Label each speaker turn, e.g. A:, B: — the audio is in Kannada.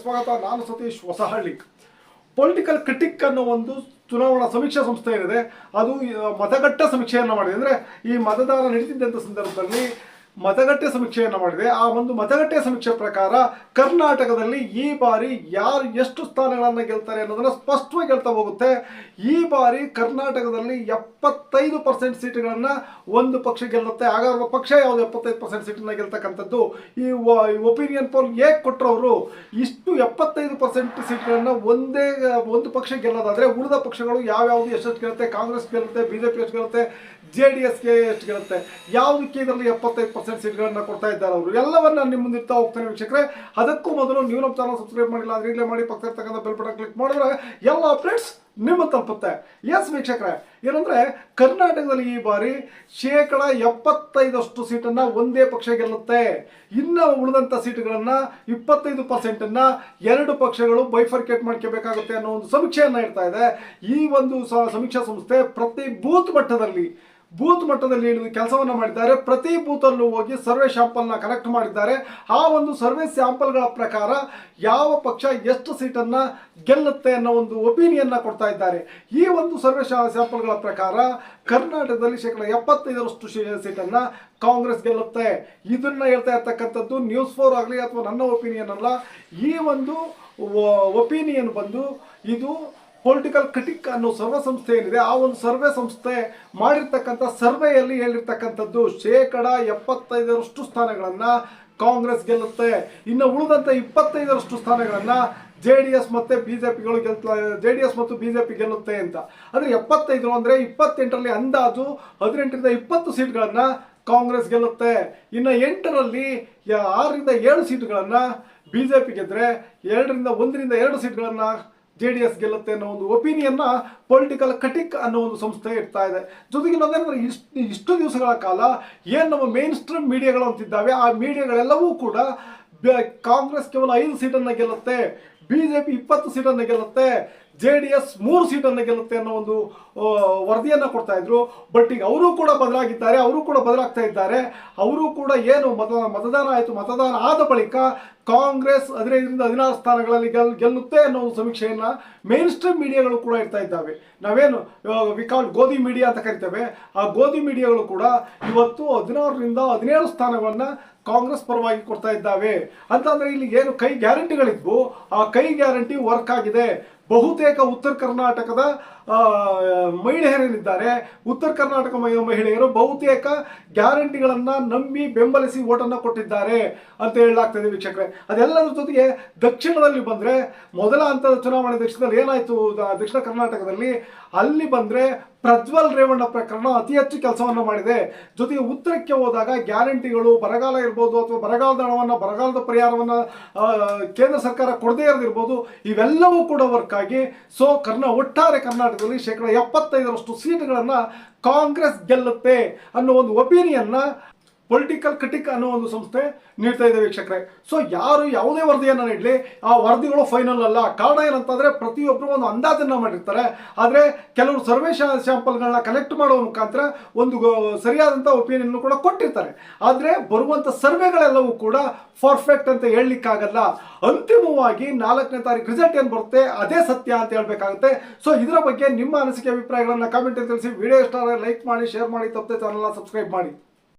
A: ಸ್ವಾಗತ. ನಾನು ಸತೀಶ್ ಹೊಸಹಳ್ಳಿ. ಪೊಲಿಟಿಕಲ್ ಕ್ರಿಟಿಕ್ ಅನ್ನೋ ಒಂದು ಚುನಾವಣಾ ಸಮೀಕ್ಷಾ ಸಂಸ್ಥೆ ಏನಿದೆ, ಅದು ಮತಗಟ್ಟ ಸಮೀಕ್ಷೆಯನ್ನು ಮಾಡಿದೆ. ಅಂದರೆ ಈ ಮತದಾನ ನಡೀತಿದ್ದಂಥ ಸಂದರ್ಭದಲ್ಲಿ ಮತಗಟ್ಟೆ ಸಮೀಕ್ಷೆಯನ್ನು ಮಾಡಿದೆ. ಆ ಒಂದು ಮತಗಟ್ಟೆ ಸಮೀಕ್ಷೆ ಪ್ರಕಾರ ಕರ್ನಾಟಕದಲ್ಲಿ ಈ ಬಾರಿ ಯಾರು ಎಷ್ಟು ಸ್ಥಾನಗಳನ್ನು ಗೆಲ್ತಾರೆ ಅನ್ನೋದನ್ನು ಸ್ಪಷ್ಟವಾಗಿ ಹೇಳ್ತಾ ಹೋಗುತ್ತೆ. ಈ ಬಾರಿ ಕರ್ನಾಟಕದಲ್ಲಿ ಎಪ್ಪತ್ತೈದು ಪರ್ಸೆಂಟ್ ಸೀಟುಗಳನ್ನು ಒಂದು ಪಕ್ಷ ಗೆಲ್ಲುತ್ತೆ. ಹಾಗಾದ್ರೆ ಪಕ್ಷ ಯಾವುದು ಎಪ್ಪತ್ತೈದು ಪರ್ಸೆಂಟ್ ಸೀಟನ್ನು ಗೆಲ್ತಕ್ಕಂಥದ್ದು? ಈ ಒಪಿನಿಯನ್ ಪೋಲ್ ಹೇಗೆ ಕೊಟ್ಟರವರು ಇಷ್ಟು ಎಪ್ಪತ್ತೈದು ಪರ್ಸೆಂಟ್ ಸೀಟ್ಗಳನ್ನು ಒಂದೇ, ಒಂದು ಪಕ್ಷ ಗೆಲ್ಲೋದಾದ್ರೆ ಉಳಿದ ಪಕ್ಷಗಳು ಯಾವ್ಯಾವುದು ಎಷ್ಟು ಗೆಲ್ಲುತ್ತೆ? ಕಾಂಗ್ರೆಸ್ ಗೆಲ್ಲುತ್ತೆ, ಬಿಜೆಪಿ ಎಷ್ಟು ಗೆಲ್ಲುತ್ತೆ? ಜೆ ಡಿ ಎಸ್ಗೆ ಎಷ್ಟು ಗೆಲ್ಲುತ್ತೆ? ಯಾವುದಕ್ಕೆ ಇದರಲ್ಲಿ ಎಪ್ಪತ್ತೈದು ಪರ್ಸೆಂಟ್ ಸೀಟ್ಗಳನ್ನು ಕೊಡ್ತಾ ಇದ್ದಾರೆ ಅವರು. ಎಲ್ಲವನ್ನ ನಿಮ್ಮ ಮುಂದೆ ಇರ್ತಾ ಹೋಗ್ತಾನೆ ವೀಕ್ಷಕರೇ. ಅದಕ್ಕೂ ಮೊದಲು ನೀವು ನಮ್ಮ ಚಾನಲ್ ಸಬ್ಸ್ಕ್ರೈಬ್ ಮಾಡಿಲ್ಲ ಅಂದ್ರೆ ಈಗಲೇ ಮಾಡಿ ಪಕ್ಕ ಇರ್ತಕ್ಕಂಥ ಬೆಲ್ ಬಟನ್ ಕ್ಲಿಕ್ ಮಾಡಿದ್ರೆ ಎಲ್ಲ ಅಪ್ಡೇಟ್ಸ್ ನಿಮ್ಮ ತಲುಪುತ್ತೆ. ಎಸ್ ವೀಕ್ಷಕರೇ, ಏನಂದ್ರೆ ಕರ್ನಾಟಕದಲ್ಲಿ ಈ ಬಾರಿ ಶೇಕಡ ಎಪ್ಪತ್ತೈದಷ್ಟು ಸೀಟನ್ನ ಒಂದೇ ಪಕ್ಷ ಗೆಲ್ಲುತ್ತೆ. ಇನ್ನು ಉಳಿದಂಥ ಸೀಟುಗಳನ್ನ ಇಪ್ಪತ್ತೈದು ಪರ್ಸೆಂಟನ್ನು ಎರಡು ಪಕ್ಷಗಳು ಬೈಫರ್ಕೇಟ್ ಮಾಡ್ಕೋಬೇಕಾಗುತ್ತೆ ಅನ್ನೋ ಒಂದು ಸಮೀಕ್ಷೆಯನ್ನ ಇಡ್ತಾ ಇದೆ. ಈ ಒಂದು ಸಮೀಕ್ಷಾ ಸಂಸ್ಥೆ ಪ್ರತಿ ಬೂತ್ ಮಟ್ಟದಲ್ಲಿ ಬೂತ್ ಮಟ್ಟದಲ್ಲಿ ಇಳಿದು ಕೆಲಸವನ್ನು ಮಾಡಿದ್ದಾರೆ. ಪ್ರತಿ ಬೂತಲ್ಲೂ ಹೋಗಿ ಸರ್ವೆ ಶಾಂಪಲ್ನ ಕಲೆಕ್ಟ್ ಮಾಡಿದ್ದಾರೆ. ಆ ಒಂದು ಸರ್ವೆ ಸ್ಯಾಂಪಲ್ಗಳ ಪ್ರಕಾರ ಯಾವ ಪಕ್ಷ ಎಷ್ಟು ಸೀಟನ್ನು ಗೆಲ್ಲುತ್ತೆ ಅನ್ನೋ ಒಂದು ಒಪಿನಿಯನ್ನ ಕೊಡ್ತಾ ಇದ್ದಾರೆ. ಈ ಒಂದು ಸರ್ವೆ ಸ್ಯಾಂಪಲ್ಗಳ ಪ್ರಕಾರ ಕರ್ನಾಟಕದಲ್ಲಿ ಶೇಕಡ ಎಪ್ಪತ್ತೈದರಷ್ಟು ಸೀಟನ್ನ ಕಾಂಗ್ರೆಸ್ ಗೆಲ್ಲುತ್ತೆ. ಇದನ್ನ ಹೇಳ್ತಾ ಇರ್ತಕ್ಕಂಥದ್ದು ನ್ಯೂಸ್ ಫೋರ್ ಆಗಲಿ ಅಥವಾ ನನ್ನ ಒಪಿನಿಯನ್ ಅಲ್ಲ, ಈ ಒಂದು ಒಪಿನಿಯನ್ ಬಂದು ಇದು ಪೊಲಿಟಿಕಲ್ ಕ್ರಿಟಿಕ್ ಅನ್ನೋ ಸರ್ವೆ ಸಂಸ್ಥೆ ಏನಿದೆ, ಆ ಒಂದು ಸರ್ವೆ ಸಂಸ್ಥೆ ಮಾಡಿರ್ತಕ್ಕಂಥ ಸರ್ವೆಯಲ್ಲಿ ಹೇಳಿರ್ತಕ್ಕಂಥದ್ದು ಶೇಕಡ ಎಪ್ಪತ್ತೈದರಷ್ಟು ಸ್ಥಾನಗಳನ್ನು ಕಾಂಗ್ರೆಸ್ ಗೆಲ್ಲುತ್ತೆ. ಇನ್ನು ಉಳಿದಂಥ ಇಪ್ಪತ್ತೈದರಷ್ಟು ಸ್ಥಾನಗಳನ್ನು ಜೆ ಡಿ ಎಸ್ ಮತ್ತು ಬಿ ಜೆ ಪಿಗಳು ಗೆಲ್ತ, ಜೆ ಡಿ ಎಸ್ ಮತ್ತು ಬಿ ಜೆ ಪಿ ಗೆಲ್ಲುತ್ತೆ ಅಂತ. ಅಂದರೆ ಎಪ್ಪತ್ತೈದು ಅಂದರೆ ಇಪ್ಪತ್ತೆಂಟರಲ್ಲಿ ಅಂದಾಜು ಹದಿನೆಂಟರಿಂದ ಇಪ್ಪತ್ತು ಸೀಟ್ಗಳನ್ನು ಕಾಂಗ್ರೆಸ್ ಗೆಲ್ಲುತ್ತೆ. ಇನ್ನು ಎಂಟರಲ್ಲಿ ಆರರಿಂದ ಏಳು ಸೀಟ್ಗಳನ್ನು ಬಿ ಜೆ ಪಿ ಗೆದ್ದರೆ ಎರಡರಿಂದ ಒಂದರಿಂದ ಎರಡು ಸೀಟ್ಗಳನ್ನ ಜೆ ಡಿ ಎಸ್ ಗೆಲ್ಲುತ್ತೆ ಅನ್ನೋ ಒಂದು ಒಪಿನಿಯನ್ನ ಪೊಲಿಟಿಕಲ್ ಕಟಿಕ್ ಅನ್ನೋ ಒಂದು ಸಂಸ್ಥೆ ಇಡ್ತಾ ಇದೆ. ಜೊತೆಗೆ ಇನ್ನೊಂದೇನಂದ್ರೆ ಇಷ್ಟು ಇಷ್ಟು ದಿವಸಗಳ ಕಾಲ ಏನು ನಮ್ಮ ಮೇನ್ ಸ್ಟ್ರೀಮ್ ಮೀಡಿಯಾಗಳು ಅಂತಿದ್ದಾವೆ, ಆ ಮೀಡಿಯಾಗಳೆಲ್ಲವೂ ಕೂಡ ಕಾಂಗ್ರೆಸ್ ಕೇವಲ ಐದು ಸೀಟನ್ನು ಗೆಲ್ಲುತ್ತೆ, ಬಿ ಜೆ ಪಿ ಇಪ್ಪತ್ತು ಸೀಟನ್ನು ಗೆಲ್ಲುತ್ತೆ ಜೆ ಡಿ ಎಸ್ ಮೂರು ಸೀಟನ್ನು ಗೆಲ್ಲುತ್ತೆ ಅನ್ನೋ ಒಂದು ವರದಿಯನ್ನು ಕೊಡ್ತಾ ಇದ್ರು. ಬಟ್ ಈಗ ಅವರು ಕೂಡ ಬದಲಾಗಿದ್ದಾರೆ, ಅವರು ಕೂಡ ಬದಲಾಗ್ತಾ ಇದ್ದಾರೆ. ಅವರು ಕೂಡ ಏನು ಮತ, ಮತದಾನ ಆಯಿತು, ಮತದಾನ ಆದ ಬಳಿಕ ಕಾಂಗ್ರೆಸ್ ಹದಿನೈದರಿಂದ ಹದಿನಾರು ಸ್ಥಾನಗಳಲ್ಲಿ ಗೆಲ್, ಗೆಲ್ಲುತ್ತೆ ಅನ್ನೋ ಒಂದು ಸಮೀಕ್ಷೆಯನ್ನ ಮೇನ್ ಸ್ಟ್ರೀಮ್ ಮೀಡಿಯಾಗಳು ಕೂಡ ಇರ್ತಾ ಇದ್ದಾವೆ. ನಾವೇನು ವಿಕಾಲ್ ಗೋಧಿ ಮೀಡಿಯಾ ಅಂತ ಕರಿತೇವೆ. ಆ ಗೋಧಿ ಮೀಡಿಯಾಗಳು ಕೂಡ ಇವತ್ತು ಹದಿನಾರರಿಂದ ಹದಿನೇಳು ಸ್ಥಾನಗಳನ್ನ ಕಾಂಗ್ರೆಸ್ ಪರವಾಗಿ ಕೊಡ್ತಾ ಇದ್ದಾವೆ. ಅಂತಂದ್ರೆ ಇಲ್ಲಿ ಏನು ಕೈ ಗ್ಯಾರಂಟಿಗಳಿದ್ವು. ಆ ಕೈ ಗ್ಯಾರಂಟಿ ವರ್ಕ್ ಆಗಿದೆ. ಬಹುತೇಕ ಉತ್ತರ ಕರ್ನಾಟಕದ ಮಹಿಳೆಯರೇನಿದ್ದಾರೆ ಉತ್ತರ ಕರ್ನಾಟಕ ಮಹಿ- ಮಹಿಳೆಯರು ಬಹುತೇಕ ಗ್ಯಾರಂಟಿಗಳನ್ನ ನಂಬಿ ಬೆಂಬಲಿಸಿ ಓಟನ್ನು ಕೊಟ್ಟಿದ್ದಾರೆ ಅಂತ ಹೇಳಲಾಗ್ತದೆ ವೀಕ್ಷಕರೇ. ಅದೆಲ್ಲದರ ಜೊತೆಗೆ ದಕ್ಷಿಣದಲ್ಲಿ ಬಂದ್ರೆ ಮೊದಲ ಹಂತದ ಚುನಾವಣೆ ದಕ್ಷಿಣದಲ್ಲಿ ಏನಾಯ್ತು, ದಕ್ಷಿಣ ಕರ್ನಾಟಕದಲ್ಲಿ ಅಲ್ಲಿ ಬಂದ್ರೆ ಪ್ರಜ್ವಲ್ ರೇವಣ್ಣ ಪ್ರಕರಣ ಅತಿ ಹೆಚ್ಚು ಕೆಲಸವನ್ನು ಮಾಡಿದೆ. ಜೊತೆಗೆ ಉತ್ತರಕ್ಕೆ ಹೋದಾಗ ಗ್ಯಾರಂಟಿಗಳು ಬರಗಾಲ ಇರ್ಬೋದು ಅಥವಾ ಬರಗಾಲದ ಹಣವನ್ನು, ಬರಗಾಲದ ಪರಿಹಾರವನ್ನು ಕೇಂದ್ರ ಸರ್ಕಾರ ಕೊಡದೇ ಇರೋದಿರ್ಬೋದು, ಇವೆಲ್ಲವೂ ಕೂಡ ವರ್ಕ್ ಆಗಿ ಸೊ ಕರ್ನಾ, ಒಟ್ಟಾರೆ ಕರ್ನಾಟಕದಲ್ಲಿ ಶೇಕಡ ಎಪ್ಪತ್ತೈದರಷ್ಟು ಸೀಟುಗಳನ್ನು ಕಾಂಗ್ರೆಸ್ ಗೆಲ್ಲುತ್ತೆ ಅನ್ನೋ ಒಂದು ಒಪಿನಿಯನ್ನ ಪೊಲಿಟಿಕಲ್ ಕ್ರಿಟಿಕ್ ಅನ್ನೋ ಒಂದು ಸಂಸ್ಥೆ ನೀಡ್ತಾ ಇದೆ ವೀಕ್ಷಕರೇ. ಸೊ ಯಾರು ಯಾವುದೇ ವರದಿಯನ್ನು ನೀಡಲಿ, ಆ ವರದಿಗಳು ಫೈನಲ್ ಅಲ್ಲ. ಕಾರಣ ಏನಂತಂದ್ರೆ ಪ್ರತಿಯೊಬ್ಬರು ಒಂದು ಅಂದಾಜನ್ನು ಮಾಡಿರ್ತಾರೆ. ಆದರೆ, ಕೆಲವರು ಸರ್ವೆ ಸ್ಯಾಂಪಲ್ಗಳನ್ನ ಕಲೆಕ್ಟ್ ಮಾಡುವ ಮುಖಾಂತರ ಒಂದು ಸರಿಯಾದಂಥ ಒಪಿನಿಯನ್ ಕೂಡ ಕೊಟ್ಟಿರ್ತಾರೆ. ಆದರೆ ಬರುವಂಥ ಸರ್ವೆಗಳೆಲ್ಲವೂ ಕೂಡ ಪರ್ಫೆಕ್ಟ್ ಅಂತ ಹೇಳಲಿಕ್ಕಾಗಲ್ಲ. ಅಂತಿಮವಾಗಿ ನಾಲ್ಕನೇ ತಾರೀಕು ರಿಸಲ್ಟ್ ಏನು ಬರುತ್ತೆ, ಅದೇ ಸತ್ಯ ಅಂತ ಹೇಳಬೇಕಾಗುತ್ತೆ. ಸೊ ಇದರ ಬಗ್ಗೆ ನಿಮ್ಮ ಅನಿಸಿಕೆ, ಅಭಿಪ್ರಾಯಗಳನ್ನು ಕಾಮೆಂಟ್ ತಿಳಿಸಿ. ವಿಡಿಯೋ ಇಷ್ಟ ಲೈಕ್ ಮಾಡಿ ಶೇರ್ ಮಾಡಿ, ತಪ್ಪದೆ ಚಾನಲ್ನ ಸಬ್ಸ್ಕ್ರೈಬ್ ಮಾಡಿ.